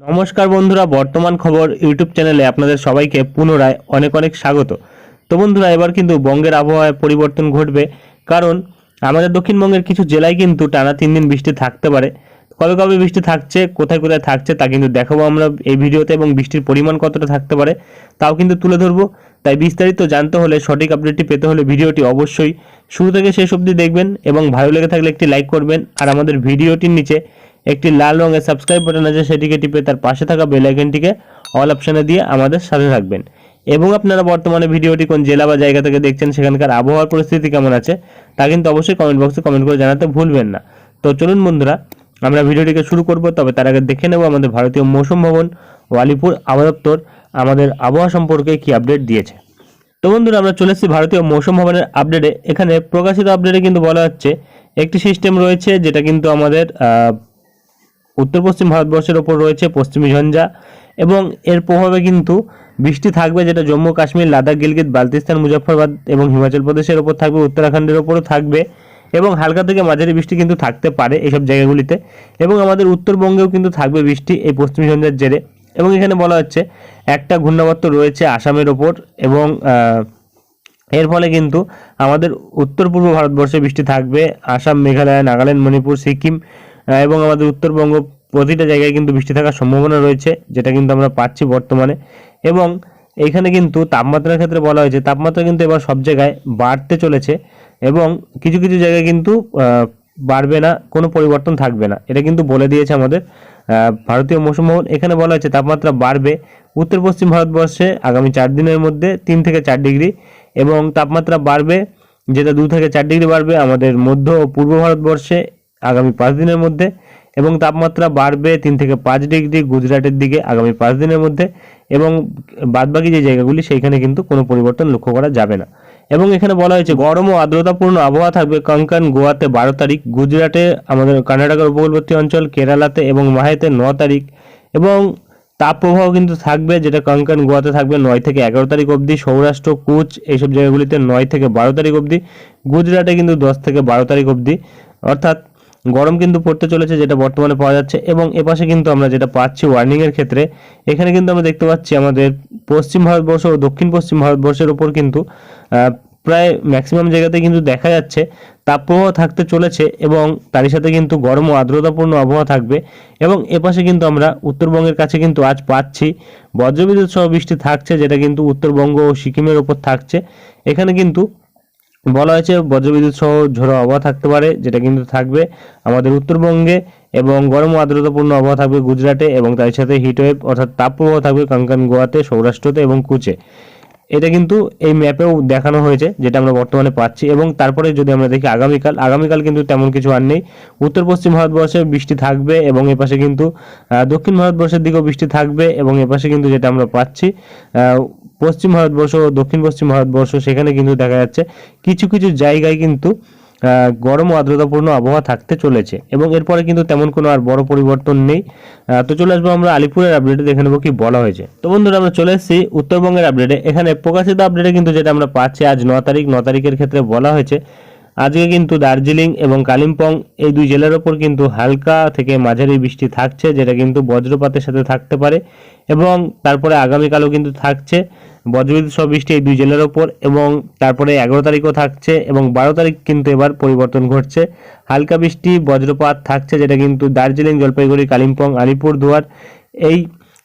নমস্কার বন্ধুরা, বর্তমান খবর ইউটিউব চ্যানেলে আপনাদের সবাইকে পুনরায় অনেক অনেক স্বাগত। তো বন্ধুরা, এবার কিন্তু বঙ্গের আবহাওয়ায় পরিবর্তন ঘটবে, কারণ আমাদের দক্ষিণবঙ্গের কিছু জেলায় কিন্তু টানা তিন দিন বৃষ্টি থাকতে পারে। কবে কবে বৃষ্টি থাকছে, কোথায় কোথায় থাকছে তা কিন্তু দেখাবো আমরা এই ভিডিওতে এবং বৃষ্টির পরিমাণ কতটা থাকতে পারে তাও কিন্তু তুলে ধরবো। তাই বিস্তারিত জানতে হলে সঠিক আপডেটটি পেতে হলে ভিডিওটি অবশ্যই শুরু থেকে শেষ অবধি দেখবেন এবং ভালো লেগে থাকলে একটি লাইক করবেন আর আমাদের ভিডিওটির নিচে একটি লাল রঙের সাবস্ক্রাইব বাটন আছে, সেটিকে টিপে তার পাশে থাকা বেল আইকনটিকে অল অপশনে দিয়ে আমাদের সাথে থাকবেন। এবং আপনারা বর্তমানে ভিডিওটি কোন জেলা বা জায়গা থেকে দেখছেন, সেখানকার আবহাওয়ার পরিস্থিতি কেমন আছে, তা কিন্তু অবশ্যই কমেন্ট বক্সে কমেন্ট করে জানাতে ভুলবেন না। তো চলুন বন্ধুরা, আমরা ভিডিওটিকে শুরু করব, তবে তার আগে দেখে নেব আমাদের ভারতীয় মৌসুম ভবন ও আলিপুর আবহাওয়া আমাদের আবহাওয়া সম্পর্কে কি আপডেট দিয়েছে। তো বন্ধুরা, আমরা চলে এসেছি ভারতীয় মৌসুম ভবনের আপডেটে এখানে প্রকাশিত আপডেটে কিন্তু বলা হচ্ছে, একটি সিস্টেম রয়েছে, যেটা কিন্তু আমাদের উত্তর পশ্চিম ভারতবর্ষের ওপর রয়েছে পশ্চিমী ঝঞ্ঝা এবং এর প্রভাবে কিন্তু বৃষ্টি থাকবে যেটা জম্মু কাশ্মীর লাদাখ, গিলগিত বালতিস্তান মুজফ্ফরবাদ এবং হিমাচল প্রদেশের ওপর থাকবে, উত্তরাখণ্ডের ওপরও থাকবে এবং হালকা থেকে মাঝারি বৃষ্টি কিন্তু থাকতে পারে এইসব জায়গাগুলিতে এবং আমাদের উত্তরবঙ্গেও কিন্তু থাকবে বৃষ্টি এই পশ্চিমী ঝঞ্ঝার জেরে এবং এখানে বলা হচ্ছে একটা ঘূর্ণাবর্ত রয়েছে আসামের ওপর এবং এর ফলে কিন্তু আমাদের উত্তর পূর্ব ভারতবর্ষে বৃষ্টি থাকবে, আসাম, মেঘালয়, নাগাল্যান্ড, মণিপুর, সিকিম এবং আমাদের উত্তরবঙ্গ প্রতিটা জায়গায় কিন্তু বৃষ্টি থাকার সম্ভাবনা রয়েছে, যেটা কিন্তু আমরা পাচ্ছি বর্তমানে। এবং এইখানে কিন্তু তাপমাত্রার ক্ষেত্রে বলা হয়েছে তাপমাত্রা কিন্তু এবার সব জায়গায় বাড়তে চলেছে এবং কিছু কিছু জায়গায় কিন্তু বাড়বে না, কোনো পরিবর্তন থাকবে না। এটা কিন্তু বলে দিয়েছে আমাদের ভারতীয় মৌসুম ভবন। এখানে বলা হয়েছে তাপমাত্রা বাড়বে উত্তর পশ্চিম ভারতবর্ষে আগামী চার দিনের মধ্যে তিন থেকে চার ডিগ্রি এবং তাপমাত্রা বাড়বে, যেটা দু থেকে চার ডিগ্রি বাড়বে আমাদের মধ্য ও পূর্ব ভারতবর্ষে আগামী পাঁচ দিনের মধ্যে এবং তাপমাত্রা বাড়বে তিন থেকে পাঁচ ডিগ্রি গুজরাটের দিকে আগামী পাঁচ দিনের মধ্যে এবং বাদবাকি যে জায়গাগুলি সেইখানে কিন্তু কোনো পরিবর্তন লক্ষ্য করা যাবে না। এবং এখানে বলা হয়েছে গরম ও আর্দ্রতাপূর্ণ আবহাওয়া থাকবে কঙ্কন, গোয়াতে বারো তারিখ, গুজরাটে আমাদের কর্ণাটকের উপকূলবর্তী অঞ্চল, কেরালাতে এবং মাহেতে ন তারিখ এবং তাপ প্রবাহ কিন্তু থাকবে যেটা কঙ্কন, গোয়াতে থাকবে নয় থেকে এগারো তারিখ অবধি, সৌরাষ্ট্র, কুচ এইসব জায়গাগুলিতে নয় থেকে বারো তারিখ অবধি, গুজরাটে কিন্তু দশ থেকে বারো তারিখ অবধি। অর্থাৎ গরম কিন্তু পড়তে চলেছে, যেটা বর্তমানে পাওয়া যাচ্ছে এবং এপাশে কিন্তু আমরা যেটা পাচ্ছি ওয়ার্নিং এর ক্ষেত্রে, এখানে কিন্তু আমরা দেখতে পাচ্ছি আমাদের পশ্চিম ভারতবর্ষ ও দক্ষিণ পশ্চিম ভারতবর্ষের ওপর কিন্তু প্রায় ম্যাক্সিমাম জায়গাতে কিন্তু দেখা যাচ্ছে তাপপ্রবাহ থাকতে চলেছে এবং তারই সাথে কিন্তু গরম ও আর্দ্রতাপূর্ণ আবহাওয়া থাকবে এবং এপাশে কিন্তু আমরা উত্তরবঙ্গের কাছে কিন্তু আজ পাচ্ছি বজ্রবিদ্যুৎ সহ বৃষ্টি থাকছে, যেটা কিন্তু উত্তরবঙ্গ ও সিকিমের ওপর থাকছে। এখানে কিন্তু বলা হয়েছে বজ্রবিদ্যুৎ সহ ঝোড়ো আবহাওয়া থাকতে পারে, যেটা কিন্তু থাকবে আমাদের উত্তরবঙ্গে এবং গরম আর্দ্রতাপূর্ণ আবহাওয়া থাকবে গুজরাটে এবং তার সাথে হিটওয়েভ অর্থাৎ তাপপ্রবাহ থাকবে কাঙ্কান গোয়াতে, সৌরাষ্ট্রতে এবং কুচে। এটা কিন্তু এই ম্যাপেও দেখানো হয়েছে, যেটা আমরা বর্তমানে পাচ্ছি এবং তারপরে যদি আমরা দেখি আগামীকাল আগামীকাল কিন্তু তেমন কিছু আর নেই। উত্তর পশ্চিম ভারতবর্ষে বৃষ্টি থাকবে এবং এপাশে কিন্তু দক্ষিণ ভারতবর্ষের দিকেও বৃষ্টি থাকবে এবং এপাশে কিন্তু যেটা আমরা পাচ্ছি পশ্চিম ভারতবর্ষ ও দক্ষিণ পশ্চিম ভারতবর্ষ, সেখানে কিন্তু দেখা যাচ্ছে কিছু কিছু জায়গায় কিন্তু গরম ও আর্দ্রতাপূর্ণ আবহাওয়া থাকতে চলেছে এবং এরপরে কিন্তু তেমন কোনো আর বড় পরিবর্তন নেই। তো চলে আসব আমরা আলিপুরের আপডেটে দেখে নেব কি বলা হয়েছে। তো বন্ধুরা, আমরা চলে এসেছি উত্তরবঙ্গের আপডেটে এখানে প্রকাশিত আপডেটে কিন্তু যেটা আমরা পাচ্ছি, আজ ন তারিখ, ন তারিখের ক্ষেত্রে বলা হয়েছে আজকে কিন্তু দার্জিলিং এবং কালিম্পং এই দুই জেলার ওপর কিন্তু হালকা থেকে মাঝারি বৃষ্টি থাকছে, যেটা কিন্তু বজ্রপাতের সাথে থাকতে পারে এবং তারপরে আগামীকালও কিন্তু থাকছে। বজ্রবিদ্যুৎ সহ বৃষ্টি এই দুই জেলার ওপর এবং তারপরে এগারো তারিখও থাকছে এবং বারো তারিখ কিন্তু এবার পরিবর্তন ঘটছে। হালকা বৃষ্টি, বজ্রপাত থাকছে, যেটা কিন্তু দার্জিলিং, জলপাইগুড়ি, কালিম্পং, আলিপুরদুয়ার এই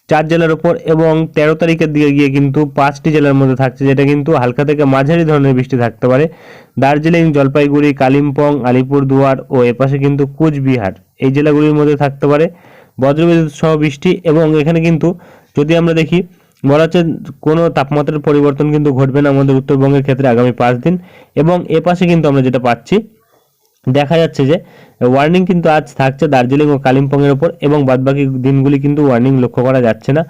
চার জেলার ওপর এবং তেরো তারিখের দিকে গিয়ে কিন্তু পাঁচটি জেলার মধ্যে থাকছে, যেটা কিন্তু হালকা থেকে মাঝারি ধরনের বৃষ্টি থাকতে পারে। দার্জিলিং, জলপাইগুড়ি, কালিম্পং, আলিপুরদুয়ার ও এপাশে কিন্তু কুচবিহার এই জেলাগুলির মধ্যে থাকতে পারে। বজ্রবিদ্যুৎ সহ বৃষ্টি এবং এখানে কিন্তু যদি আমরা দেখি, বলা হচ্ছে কোনো তাপমাত্রার পরিবর্তন কিন্তু ঘটবে না আমাদের উত্তরবঙ্গের ক্ষেত্রে আগামী পাঁচ দিন এবং এপাশে কিন্তু আমরা যেটা পাচ্ছি দেখা যাচ্ছে যে ওয়ার্নিং কিন্তু আজ থাকছে দার্জিলিং ও কালিম্পংয়ের ওপর এবং বাদবাকি দিনগুলি কিন্তু ওয়ার্নিং লক্ষ্য করা যাচ্ছে না।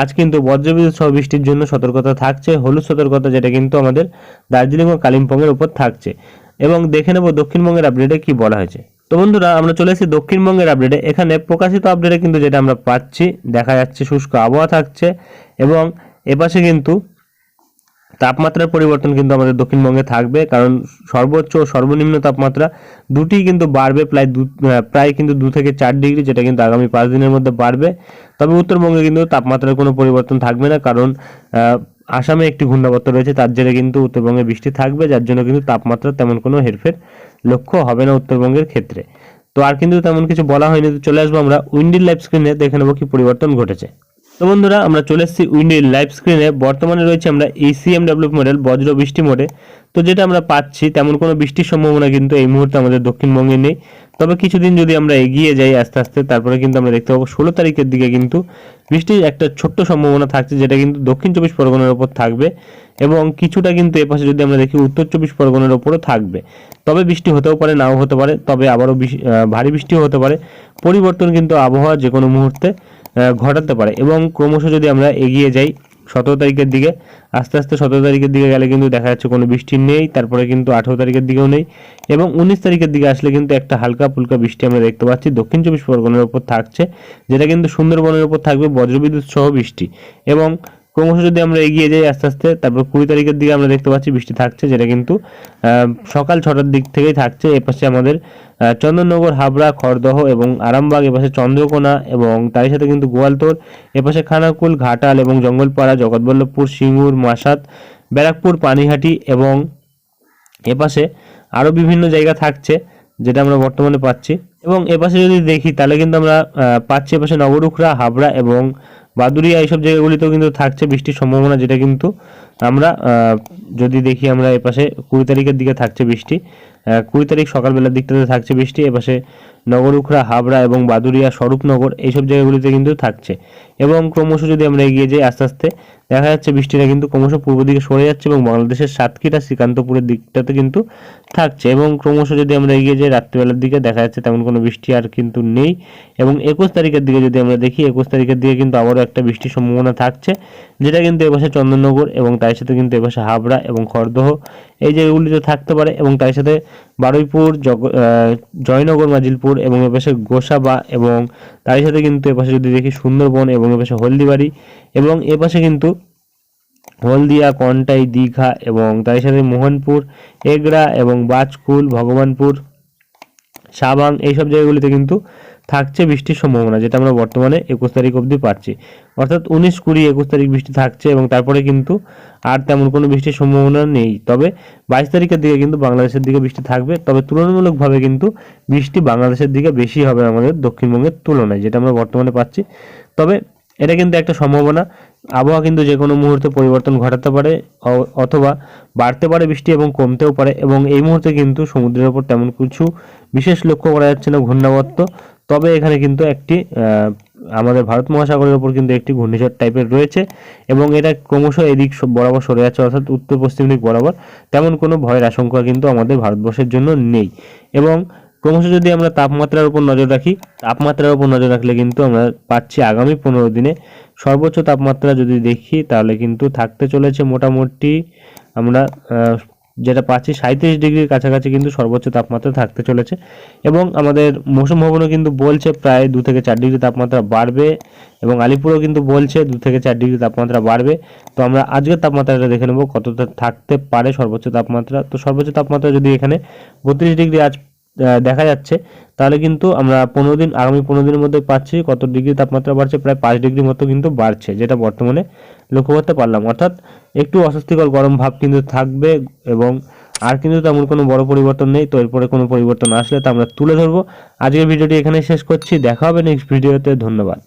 আজ কিন্তু বজ্রবিদ্যুৎ সহ বৃষ্টির জন্য সতর্কতা থাকছে, হলুদ সতর্কতা যেটা কিন্তু আমাদের দার্জিলিং ও কালিম্পংয়ের ওপর থাকছে। এবং দেখে নেব দক্ষিণবঙ্গের আপডেটে কি বলা হয়েছে। তো বন্ধুরা, আমরা চলে এসেছি দক্ষিণবঙ্গের আপডেটে এখানে প্রকাশিত আপডেটে কিন্তু যেটা আমরা পাচ্ছি, দেখা যাচ্ছে শুষ্ক আবহাওয়া থাকছে এবং এপাশে কিন্তু তাপমাত্রার পরিবর্তন কিন্তু আমাদের দক্ষিণবঙ্গে থাকবে, কারণ সর্বোচ্চ ও সর্বনিম্ন তাপমাত্রা দুটিই কিন্তু বাড়বে প্রায় দু প্রায় কিন্তু দু থেকে চার ডিগ্রি, যেটা কিন্তু আগামী পাঁচ দিনের মধ্যে বাড়বে। তবে উত্তরবঙ্গে কিন্তু তাপমাত্রার কোনো পরিবর্তন থাকবে না, কারণ আসামে একটি ঘূর্ণাবর্ত রয়েছে, তার জেরে কিন্তু উত্তরবঙ্গে বৃষ্টি থাকবে, যার জন্য কিন্তু তাপমাত্রা তেমন কোনো হেরফের লক্ষ্য হবে না উত্তরবঙ্গের ক্ষেত্রে। তো আর কিন্তু তেমন কিছু বলা হয়নি, তো চলে আসব আমরা উইন্ডির লাইফ স্ক্রিনে, দেখে নেব কি পরিবর্তন ঘটেছে। তো বন্ধুরা, আমরা চলে এসেছি উইন্ডির লাইভ স্ক্রিনে। বর্তমানে রয়েছে আমরা ইসিএম ডেভেলপ মডেল বজ্র বৃষ্টি মোডে তো যেটা আমরা পাচ্ছি, তেমন কোনো বৃষ্টির সম্ভাবনা কিন্তু এই মুহূর্তে আমাদের দক্ষিণবঙ্গে নেই। তবে কিছুদিন যদি আমরা এগিয়ে যাই আস্তে আস্তে, তারপরে কিন্তু আমরা দেখতে পাবো ষোলো তারিখের দিকে কিন্তু বৃষ্টির একটা ছোট্ট সম্ভাবনা থাকছে, যেটা কিন্তু দক্ষিণ চব্বিশ পরগনার ওপর থাকবে। এবং কিছুটা কিন্তু এপাশে যদি আমরা দেখি, উত্তর চব্বিশ পরগনার ওপরও থাকবে। তবে বৃষ্টি হতেও পারে, নাও হতে পারে, তবে আবারও ভারী বৃষ্টিও হতে পারে। পরিবর্তন কিন্তু আবহাওয়া যে কোনো মুহূর্তে। ঘটাতে পারে। এবং ক্রমশ যদি আমরা এগিয়ে যাই সতেরো তারিখের দিকে, আস্তে আস্তে সতেরো তারিখের দিকে গেলে কিন্তু দেখা যাচ্ছে কোনো বৃষ্টি নেই, তারপরে কিন্তু আঠেরো তারিখের দিকেও নেই এবং উনিশ তারিখের দিকে আসলে কিন্তু একটা হালকা ফুলকা বৃষ্টি আমরা দেখতে পাচ্ছি। দক্ষিণ চব্বিশ পরগনার উপর থাকছে, যেটা কিন্তু সুন্দরবনের উপর থাকবে বজ্রবিদ্যুৎ সহ বৃষ্টি এবং ক্রমশ যদি আমরা এগিয়ে যাই আস্তে আস্তে, তারপর কুড়ি তারিখের দিকে আমরা দেখতে পাচ্ছি বৃষ্টি থাকছে, যেটা কিন্তু সকাল ছটার দিক থেকেই থাকছে। এপাশে আমাদের চন্দননগর, হাবড়া, খড়দহ এবং আরামবাগ এপাশে চন্দ্রকোনা এবং তারই সাথে কিন্তু গোয়ালতোড় এপাশে খানাকুল, ঘাটাল এবং জঙ্গলপাড়া, জগৎবল্লভপুর, সিঙ্গুর মাসাত ব্যারাকপুর, পানিহাটি এবং এপাশে আরও বিভিন্ন জায়গা থাকছে, যেটা আমরা বর্তমানে পাচ্ছি। এবং এপাশে যদি দেখি, তাহলে কিন্তু আমরা পাচ্ছি এপাশে নবরুখরা হাবড়া এবং বাদুরিয়া এইসব জায়গাগুলিতেও কিন্তু থাকছে বৃষ্টির সম্ভাবনা, যেটা কিন্তু আমরা যদি দেখি আমরা এপাশে কুড়ি তারিখের দিকে থাকছে বৃষ্টি কুড়ি তারিখ সকালবেলার দিকটাতে থাকছে বৃষ্টি এপাশে নগরুখরা হাবড়া এবং বাদুরিয়া স্বরূপনগর এইসব জায়গাগুলিতে কিন্তু থাকছে। এবং ক্রমশ যদি আমরা এগিয়ে যাই আস্তে আস্তে, দেখা যাচ্ছে বৃষ্টিটা কিন্তু ক্রমশ পূর্ব দিকে সরে যাচ্ছে এবং বাংলাদেশের সাতক্ষীরা, শ্রীকান্তপুরের দিকটাতে কিন্তু থাকছে। এবং ক্রমশ যদি আমরা এগিয়ে যাই রাত্রিবেলার দিকে, দেখা যাচ্ছে তেমন কোনো বৃষ্টি আর কিন্তু নেই। এবং একুশ তারিখের দিকে যদি আমরা দেখি, একুশ তারিখের দিকে কিন্তু আবারও একটা বৃষ্টির সম্ভাবনা থাকছে, যেটা কিন্তু এপাশে চন্দননগর এবং তার সাথে কিন্তু এপাশে হাবড়া এবং খড়দহ, এই জায়গাগুলিতে থাকতে পারে। এবং তার সাথে বারুইপুর জয়নগর, মাজিলপুর এবং এপাশে গোসাবা এবং তারই সাথে কিন্তু এপাশে যদি দেখি সুন্দরবন এবং এপাশে হলদিবাড়ি এবং এপাশে কিন্তু হলদিয়া, কন্টাই, দীঘা এবং তার সাথে মোহনপুর, এগড়া এবং বাজকুল, ভগবানপুর, সাবাং এইসব জায়গাগুলিতে কিন্তু থাকছে বৃষ্টির সম্ভাবনা, যেটা আমরা বর্তমানে একুশ তারিখ অবধি পাচ্ছি। অর্থাৎ উনিশ কুড়ি একুশ তারিখ বৃষ্টি থাকছে এবং তারপরে কিন্তু আর তেমন কোনো বৃষ্টির সম্ভাবনা নেই। তবে বাইশ তারিখের দিকে কিন্তু বাংলাদেশের দিকে বৃষ্টি থাকবে, তবে তুলনামূলকভাবে কিন্তু বৃষ্টি বাংলাদেশের দিকে বেশি হবে আমাদের দক্ষিণবঙ্গের তুলনায়, যেটা আমরা বর্তমানে পাচ্ছি। তবে এটা কিন্তু একটা সম্ভাবনা। আবহাওয়া কিন্তু যে কোনো মুহূর্তে পরিবর্তন ঘটাতে পারে অথবা বাড়তে পারে বৃষ্টি এবং কমতেও পারে এবং এই মুহূর্তে কিন্তু সমুদ্রের ওপর তেমন কিছু বিশেষ লক্ষ্য করা যাচ্ছে না ঘূর্ণাবর্ত। তবে এখানে কিন্তু একটি আমাদের ভারত মহাসাগরের ওপর কিন্তু একটি ঘূর্ণিঝড় টাইপের রয়েছে এবং এটা ক্রমশ এদিক বরাবর সরে যাচ্ছে অর্থাৎ উত্তর পশ্চিম দিক বরাবর। তেমন কোনো ভয়ের আশঙ্কা কিন্তু আমাদের ভারতবর্ষের জন্য নেই এবং ক্রমশ যদি আমরা তাপমাত্রার উপর নজর রাখি, তাপমাত্রার উপর নজর রাখলে কিন্তু আমরা পাচ্ছি আগামী পনেরো দিনে সর্বোচ্চ তাপমাত্রা যদি দেখি, তাহলে কিন্তু থাকতে চলেছে মোটামুটি আমরা যেটা পাচ্ছি সাঁত্রিশ ডিগ্রির কাছাকাছি কিন্তু সর্বোচ্চ তাপমাত্রা থাকতে চলেছে। এবং আমাদের মৌসুম ভবনও কিন্তু বলছে প্রায় দু থেকে চার ডিগ্রি তাপমাত্রা বাড়বে এবং আলিপুরও কিন্তু বলছে দু থেকে চার ডিগ্রি তাপমাত্রা বাড়বে। তো আমরা আজকের তাপমাত্রাটা দেখে নেব কতটা থাকতে পারে সর্বোচ্চ তাপমাত্রা। তো সর্বোচ্চ তাপমাত্রা যদি এখানে বত্রিশ ডিগ্রি আজ দেখা যাচ্ছে। তাহলে কিন্তু আমরা পনেরো দিন, আগামী পনেরো দিনের মধ্যে পাচ্ছি। কত ডিগ্রি তাপমাত্রা বাড়ছে? প্রায় পাঁচ ডিগ্রি মতো কিন্তু বাড়ছে, যেটা বর্তমানে লক্ষ্য করতে পারলাম। অর্থাৎ একটু অস্বস্তিকর গরম ভাব কিন্তু থাকবে এবং আর কিন্তু তেমন কোনো বড় পরিবর্তন নেই। তো এরপরে কোনো পরিবর্তন আসলে তা আমরা তুলে ধরবো। আজকের ভিডিওটি এখানে শেষ করছি। দেখা হবে নেক্সট ভিডিওতে ধন্যবাদ।